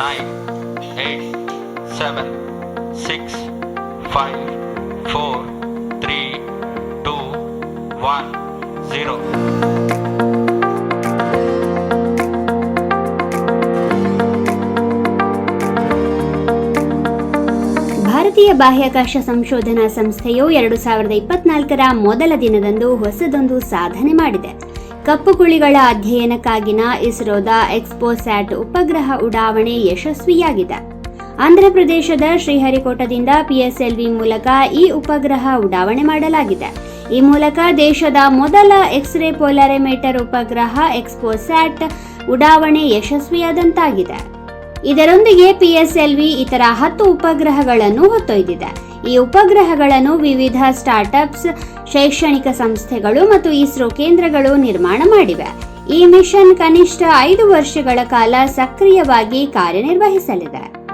Nine eight seven six five four three two one zero ಭಾರತೀಯ ಬಾಹ್ಯಾಕಾಶ ಸಂಶೋಧನಾ ಸಂಸ್ಥೆಯು ಎರಡು ಸಾವಿರದ ಇಪ್ಪತ್ನಾಲ್ಕರ ಮೊದಲ ದಿನದಂದು ಹೊಸದೊಂದು ಸಾಧನೆ ಮಾಡಿದೆ. ಕಪ್ಪು ಕುಳಿಗಳ ಅಧ್ಯಯನಕ್ಕಾಗಿನ ಇಸ್ರೋದ ಎಕ್ಸ್ಪೋಸ್ಯಾಟ್ ಉಪಗ್ರಹ ಉಡಾವಣೆ ಯಶಸ್ವಿಯಾಗಿದೆ. ಆಂಧ್ರಪ್ರದೇಶದ ಶ್ರೀಹರಿಕೋಟದಿಂದ ಪಿಎಸ್ಎಲ್ವಿ ಮೂಲಕ ಈ ಉಪಗ್ರಹ ಉಡಾವಣೆ ಮಾಡಲಾಗಿದೆ. ಈ ಮೂಲಕ ದೇಶದ ಮೊದಲ ಎಕ್ಸ್ರೇ ಪೋಲಾರಿಮೀಟರ್ ಉಪಗ್ರಹ ಎಕ್ಸ್ಪೋಸ್ಯಾಟ್ ಉಡಾವಣೆ ಯಶಸ್ವಿಯಾದಂತಾಗಿದೆ. ಇದರೊಂದಿಗೆ ಪಿಎಸ್ಎಲ್ವಿ ಇತರ ಹತ್ತು ಉಪಗ್ರಹಗಳನ್ನು ಹೊತ್ತೊಯ್ದಿದೆ. ಈ ಉಪಗ್ರಹಗಳನ್ನು ವಿವಿಧ ಸ್ಟಾರ್ಟ್ಅಪ್ಸ್ ಶೈಕ್ಷಣಿಕ ಸಂಸ್ಥೆಗಳು ಮತ್ತು ಇಸ್ರೋ ಕೇಂದ್ರಗಳು ನಿರ್ಮಾಣ ಮಾಡಿವೆ. ಈ ಮಿಷನ್ ಕನಿಷ್ಠ ಐದು ವರ್ಷಗಳ ಕಾಲ ಸಕ್ರಿಯವಾಗಿ ಕಾರ್ಯನಿರ್ವಹಿಸಲಿದೆ.